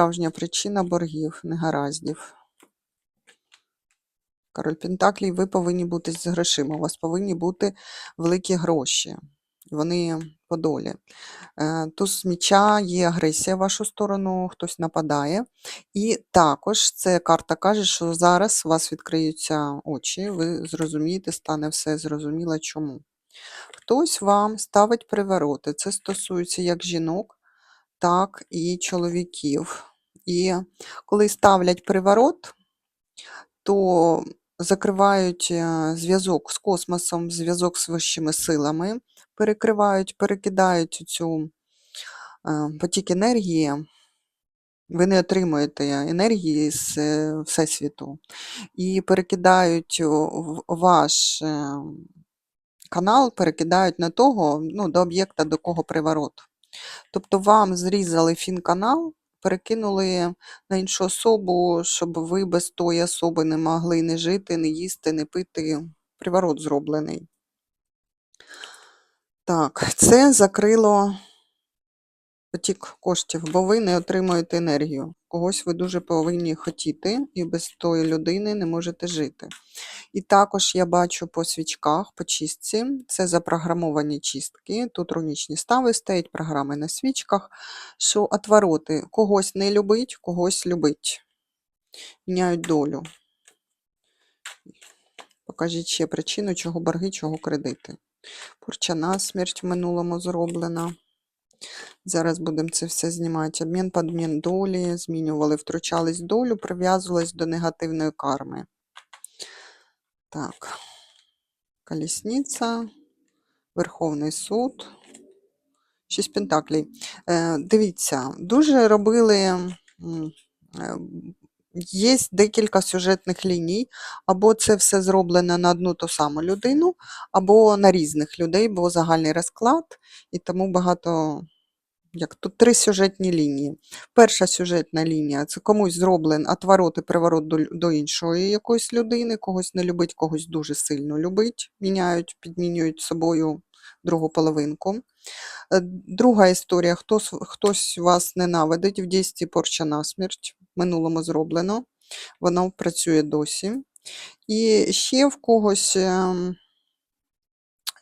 Справжня причина боргів, негараздів. Король Пентаклій, ви повинні бути з грошима. У вас повинні бути великі гроші. Вони по долі. Е, Туз міча є агресія в вашу сторону, хтось нападає. І також ця карта каже, що зараз у вас відкриються очі, ви зрозумієте, стане все зрозуміло чому. Хтось вам ставить привороти. Це стосується як жінок, так і чоловіків. І коли ставлять приворот, то закривають е, зв'язок з космосом, зв'язок з вищими силами, перекривають, перекидають цю е, потік енергії. Ви не отримуєте енергії з е, Всесвіту і перекидають ваш канал, перекидають на того, ну, до об'єкта, до кого приворот. Тобто вам зрізали фін-канал, перекинули на іншу особу, щоб ви без тої особи не могли не жити, не їсти, не пити. Приворот зроблений. Так, це закрило потік коштів, бо ви не отримуєте енергію. Когось ви дуже повинні хотіти, і без тої людини не можете жити. І також я бачу по свічках, по чистці, це запрограмовані чистки. Тут рунічні стави стоять, програми на свічках, що отвороти когось не любить, когось любить. Міняють долю. Покажіть ще причину, чого борги, чого кредити. Порча смерть в минулому зроблена. Зараз будемо це все знімати. Обмін подмін долі, змінювали, втручались долю, прив'язувались до негативної карми. Так, колісниця, Верховний суд. Шість пентаклей. Дивіться, дуже робили. е, Є декілька сюжетних ліній, або це все зроблено на одну ту саму людину, або на різних людей, бо загальний розклад, і тому багато. Як тут три сюжетні лінії. Перша сюжетна лінія це комусь зроблений отворот і приворот до, до іншої якоїсь людини, когось не любить, когось дуже сильно любить, міняють, підмінюють собою другу половинку. Е, Друга історія: хтось, хтось вас ненавидить, в дійстві порча насмерть, минулому зроблено, воно працює досі. І ще в когось ем,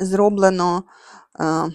зроблено е,